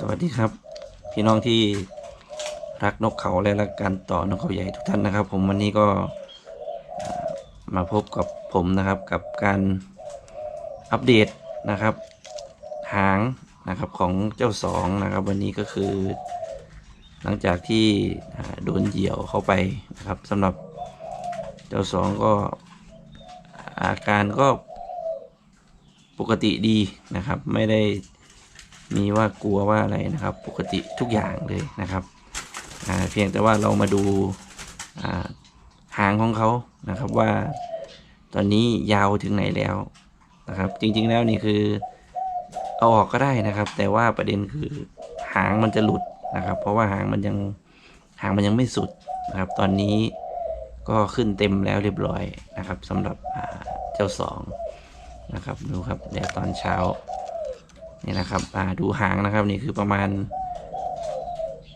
สวัสดีครับ พี่น้องที่รักนกเขาและรักการต่อนกเขาใหญ่ทุกท่านนะครับ ผมวันนี้ก็มาพบกับผมนะครับกับการอัปเดตนะครับ หางนะครับของเจ้าสองนะครับ วันนี้ก็คือ หลังจากที่โดนเหยี่ยวเข้าไปนะครับสำหรับเจ้าสองก็อาการก็ปกติดีนะครับ ไม่ได้ มีว่ากลัวว่าอะไรนะครับ ปกติทุกอย่างเลยนะครับ เพียงแต่ว่าเรามาดูหางของเขานะครับว่า ตอนนี้ยาวถึงไหนแล้วนะครับ จริงๆแล้วนี่คือเอาออกก็ได้นะครับ แต่ว่าประเด็นคือหางมันจะหลุดนะครับ เพราะว่าหางมันยังหางมันยังไม่สุดนะครับ ตอนนี้ก็ขึ้นเต็มแล้วเรียบร้อยนะครับสำหรับเจ้าสองนะครับดูครับเดี๋ยวตอนเช้า นี่นะครับอ่าดูหางนะครับนี่คือประมาณ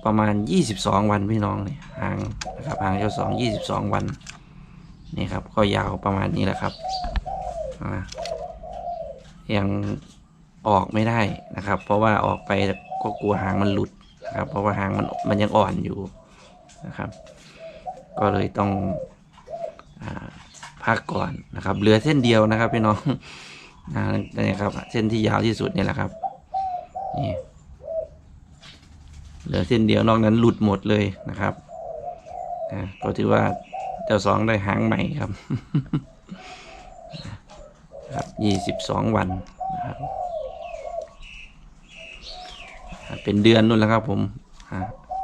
ประมาณ 22 วันพี่น้องเนี่ยหางนะครับหางเจ้าสอง22วันนี่ครับก็ยาวประมาณนี้แหละครับยังออกไม่ได้นะครับ เพราะว่าออกไปก็กลัวหางมันหลุดนะครับ เพราะว่าหางมันมันยังอ่อนอยู่นะครับ ก็เลยต้องอพักก่อนนะครับ เหลือเส้นเดียวนะครับพี่น้องนี่ครับ เส้นที่ยาวที่สุดนี่แหละครับ นี่เหลือเส้นเดียวนอกนั้นหลุดหมดเลยนะครับก็ถือว่าเจ้าสองได้หางใหม่ครับ ครับยี่สิบสองวันนะครับเป็นเดือนนู่นแล้วครับผม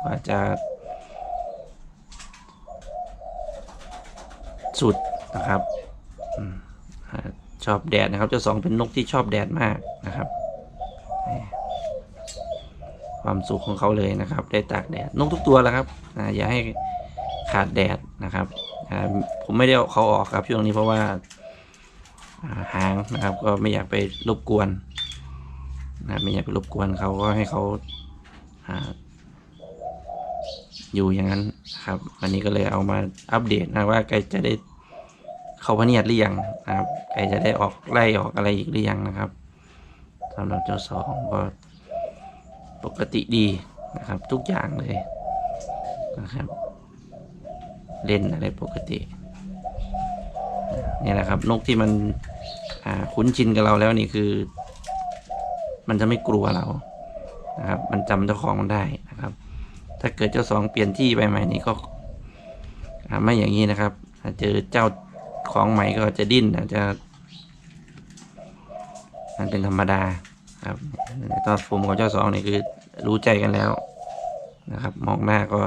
ว่าจะสุดนะครับชอบแดดนะครับ เจ้าสองเป็นนกที่ชอบแดดมากนะครับ ความสุขของเขาเลยนะครับ ได้ตากแดดนกทุกตัวแหล้วครับอ่าอย่าให้ขาดแดดนะครับผมไม่ได้เอาเขาออกครับช่วงนี้เพราะว่าอ่าหางนะครับ ก็ไม่อยากไปรบกวนนะไม่อยากไปรบกวนเขาก็ให้เขาอยู่อย่างนั้นครับวันนี้ก็เลยเอามาอัปเดตนะว่าใกล้จะได้เข้าพเนียดหรือยังนะครับใกล้จะได้ออกไล่ออกอะไรอีกหรือยังนะครับสำหรับเจ้าสองก็ ปกติดีนะครับทุกอย่างเลยนะครับ เล่นอะไรปกตินี่แหละครับ นกที่มันคุ้นชินกับเราแล้วนี่คือ มันจะไม่กลัวเรานะครับ มันจำเจ้าของมันได้นะครับ ถ้าเกิดเจ้าสองเปลี่ยนที่ไปใหม่นี่ก็ไม่อย่างนี้นะครับถ้าเจอเจ้าของใหม่ก็จะดิ้นอาจจะ มันเป็นธรรมดา ครับตอนผมกับเจ้าสองนี่คือรู้ใจกันแล้วนะครับ มองหน้าก็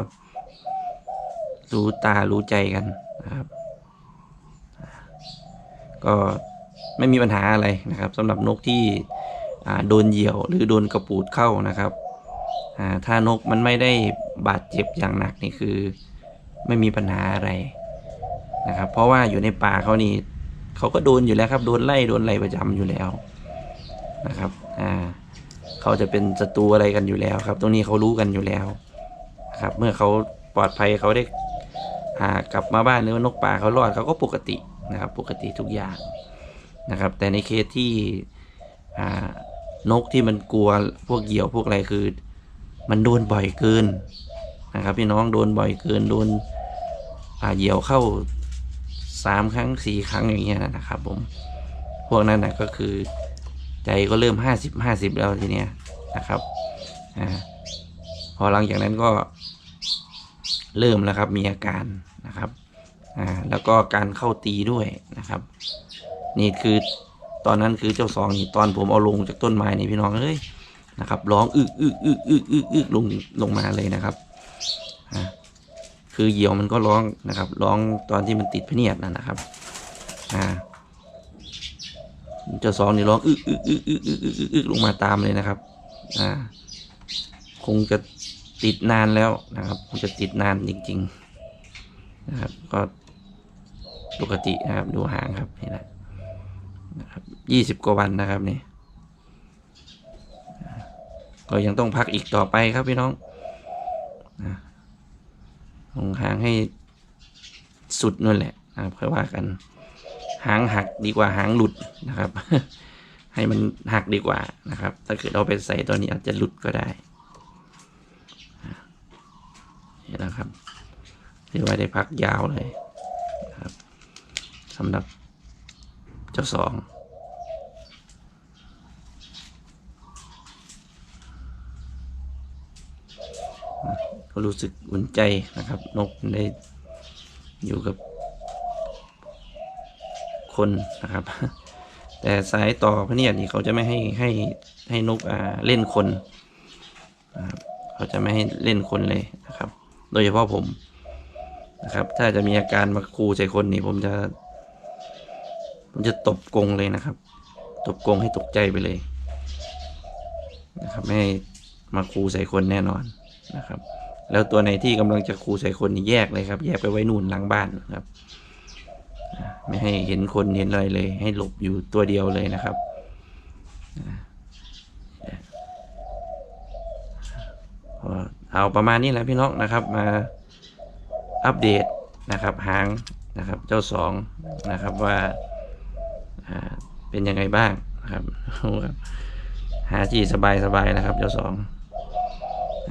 รู้ตารู้ใจกันนะครับ ก็ไม่มีปัญหาอะไรนะครับสำหรับนกที่โดนเหยี่ยว หรือโดนกระปูดเข้านะครับถ้านกมันไม่ได้บาดเจ็บอย่างหนักนี่คือ ไม่มีปัญหาอะไรนะครับ เพราะว่าอยู่ในป่าเขานี่เขาก็โดนอยู่แล้วครับ โดนไล่โดนไล่ประจำอยู่แล้ว นะครับ อ่า เขาจะเป็นศัตรูอะไรกันอยู่แล้วครับ ตรงนี้เขารู้กันอยู่แล้วครับ เมื่อเขาปลอดภัยเขาได้อ่ากลับมาบ้านหรือว่านกป่าเขารอดเขาก็ปกตินะครับ ปกติทุกอย่างนะครับ แต่ในเคสที่อ่านกที่มันกลัวพวกเหยี่ยวพวกอะไรคือ มันโดนบ่อยเกินนะครับ พี่น้องโดนบ่อยเกินโดนอ่าเหยี่ยวเข้าสามครั้งสี่ครั้งอย่างเงี้ยนะครับ ผม พวกนั้นนะก็คือ ใจก็เริ่มห้าสิบห้าสิบแล้วทีเนี้ยนะครับอ่าพอหลังจากนั้นก็เริ่มแล้วครับมีอาการนะครับอ่าแล้วก็การเข้าตีด้วยนะครับ นี่คือตอนนั้นคือเจ้าสองนี่ตอนผมเอาลงจากต้นไม้นี่พี่น้องเอ้ยนะครับร้องอึกอึกอึกอึกอึกอึกลงลงมาเลยนะครับอ่าคือเหยี่ยวมันก็ร้องนะครับ ร้องตอนที่มันติดพเนียดนั่นนะครับ อ่า เจ้าสองนี่ร้องอึกอึกอึกอึกอึกอึกอึกอึกลงมาตามเลยนะครับอ่าคงจะติดนานแล้วนะครับคงจะติดนานจริงๆนะครับก็ปกตินะครับดูหางครับนี่แหละยี่สิบกว่าวันนะครับนี่ก็ยังต้องพักอีกต่อไปครับพี่น้องลงหางให้สุดนั่นแหละนะครับค่อยว่ากัน หางหักดีกว่าหางหลุดนะครับ ให้มันหักดีกว่านะครับ ถ้าเกิดเราไปใส่ตัวนี้อาจจะหลุดก็ได้นี่นะครับถือว่าได้พักยาวเลยครับสำหรับเจ้าสองก็รู้สึกอุ่นใจนะครับ นกได้อยู่กับ คนนะครับ แต่สายต่อพะเนียดนี่เขาจะไม่ให้ให้ให้นกอ่าเล่นคนนะครับเขาจะไม่ให้เล่นคนเลยนะครับ โดยเฉพาะผมนะครับ ถ้าจะมีอาการมาคูใส่คนนี่ผมจะผมจะตบกงเลยนะครับ ตบกงให้ตกใจไปเลยนะครับไม่ให้มาคูใส่คนแน่นอนนะครับ แล้วตัวไหนที่กำลังจะคูใส่คนนี่แยกเลยครับ แยกไปไว้นู่นหลังบ้านนะครับ ไม่ให้เห็นคนเห็นอะไรเลย ให้หลบอยู่ตัวเดียวเลยนะครับ เอาประมาณนี้แหละพี่น้องนะครับ มาอัปเดตนะครับหางนะครับ เจ้าสองนะครับว่าเป็นยังไงบ้างนะครับหาที่สบายสบายนะครับ เจ้าสอง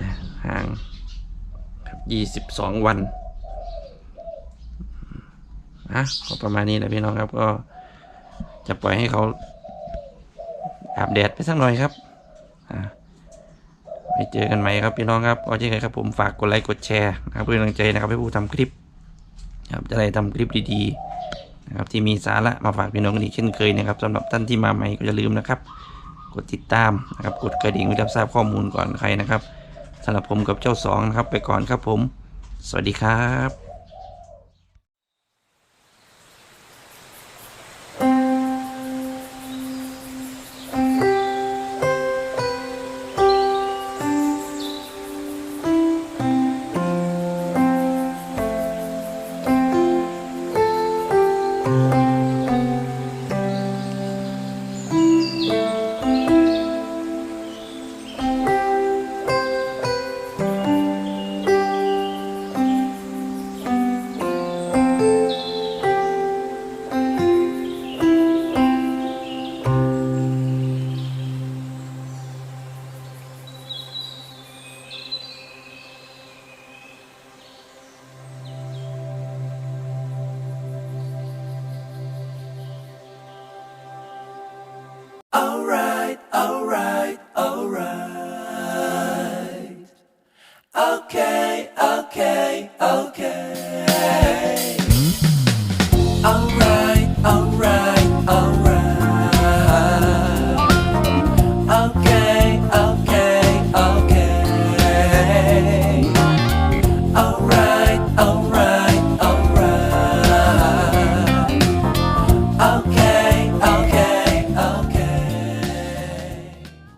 อ่าหางยี่สิบสองวัน อะก็ประมาณนี้แหละพี่น้องครับก็จะปล่อยให้เขาอาบแดดไปสักหน่อยครับอะไปเจอกันใหม่ครับพี่น้องครับก็เช่นเคยครับผมฝากกดไลค์กดแชร์นะครับเพื่อกำลังใจนะครับให้ผู้ทำคลิปนะครับจะได้ทำคลิปดีๆนะครับที่มีสาระมาฝากพี่น้องกันอีกเช่นเคยนะครับสำหรับท่านที่มาใหม่ก็อย่าลืมนะครับ กดติดตามนะครับกดกระดิ่งเพื่อรับทราบข้อมูลก่อนใครนะครับสำหรับผมกับเจ้าสองนะครับไปก่อนครับผม สวัสดีครับ